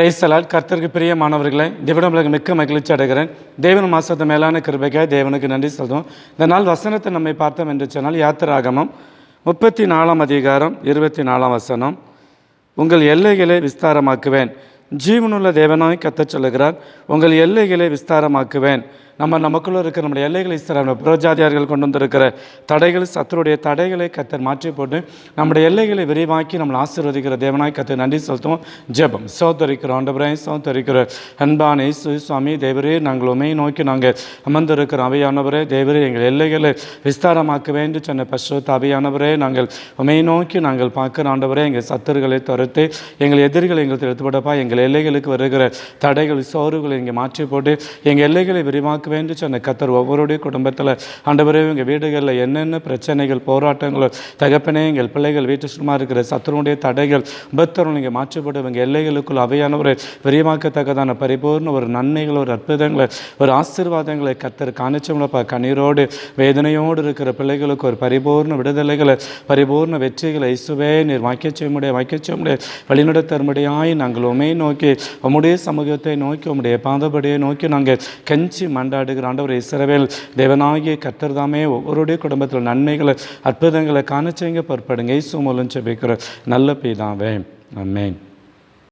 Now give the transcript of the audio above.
பிரைசலால் கர்த்தருக்கு பிரியமானவர்களே தேவனங்களுக்கு மிக்க மகிழ்ச்சி அடைகிறேன். தேவன் மாசத்து மேலான கிருபைக்காக தேவனுக்கு நன்றி சொல்கிறோம் இந்த நாள் வசனத்தை நம்மை பார்த்தோம் என்று சொன்னால் யாத்திராகமம் முப்பத்தி நாலாம் அதிகாரம் இருபத்தி நாலாம் வசனம். உங்கள் எல்லைகளை விஸ்தாரமாக்குவேன். ஜீவனுள்ள தேவனாய் கத்தச் சொல்லுகிறார். உங்கள் எல்லைகளை விஸ்தாரமாக்குவேன். நம்ம நமக்குள்ளே இருக்கிற நம்முடைய எல்லைகளை நம்ம புறஜாதியார்கள் கொண்டு வந்திருக்கிற தடைகள் சத்தருடைய தடைகளை கத்தர் மாற்றி போட்டு நம்முடைய எல்லைகளை விரிவாக்கி நம்மளை ஆசீர்வதிக்கிற தேவனாய் கத்தர் நன்றி செலுத்துவோம். ஜெபம். சோதரிக்கிற ஆண்டவரே சோதரிக்கிற அன்பானே சுவாமி தேவரே நாங்கள் உண்மையை நோக்கி நாங்கள் அமர்ந்திருக்கிற அவையானவரே தேவரே எங்கள் எல்லைகளை விஸ்தாரமாக்க வேண்டும் சொன்ன பசுத்த அவையானவரே நாங்கள் உண்மையை நோக்கி நாங்கள் பார்க்கிற ஆண்டவரே எங்கள் சத்துருகளை துரத்து எங்கள் எதிரிகளை எங்களுக்கு எடுத்துப்படப்பா எங்கள் எல்லைகளுக்கு வருகிற தடைகள் சோறுகளை இங்கே மாற்றி போட்டு எங்கள் எல்லைகளை விரிவாக்க வேண்டி சொன்ன கத்தர் ஒவ்வொருடைய குடும்பத்தில் ஆண்டவரே எங்கள் வீடுகளில் என்னென்ன பிரச்சனைகள் போராட்டங்கள் தகப்பனே எங்கள் பிள்ளைகள் வீட்டு சும்மா இருக்கிற சத்துருடைய தடைகள் உபத்தரும் இங்கே மாற்றப்படுவங்க எல்லைகளுக்குள் அவையான எல்லைகளுக்குள் அவையானவரை விரிவாக்கத்தக்கதான பரிபூர்ண ஒரு நன்மைகள் ஒரு அற்புதங்களை ஒரு ஆசீர்வாதங்களை கத்தர் காணிச்சோம்லப்பா கண்ணீரோடு வேதனையோடு இருக்கிற பிள்ளைகளுக்கு ஒரு பரிபூர்ண விடுதலைகளை பரிபூர்ண வெற்றிகளை இசுவே நீர் வாக்கிய செய்ய முடிய வாக்கிய செய்ய முடிய வழிநடத்தரும்படியாய் நாங்கள் உண்மையை நோக்கி உம்முடைய சமூகத்தை நோக்கி உம்முடைய பாதபடியை நோக்கி நாங்கள் கெஞ்சி கொண்டாடுகிற ஆண்டவர் இசரவேல் தேவனாகிய கத்தர் தாமே ஒவ்வொருடைய குடும்பத்தில் நன்மைகளை அற்புதங்களை காணச்செய்ங்க பொறுப்படுங்க இயேசு மூலம் செபிக்கிற நல்ல பெய்தாவே அம்மேன்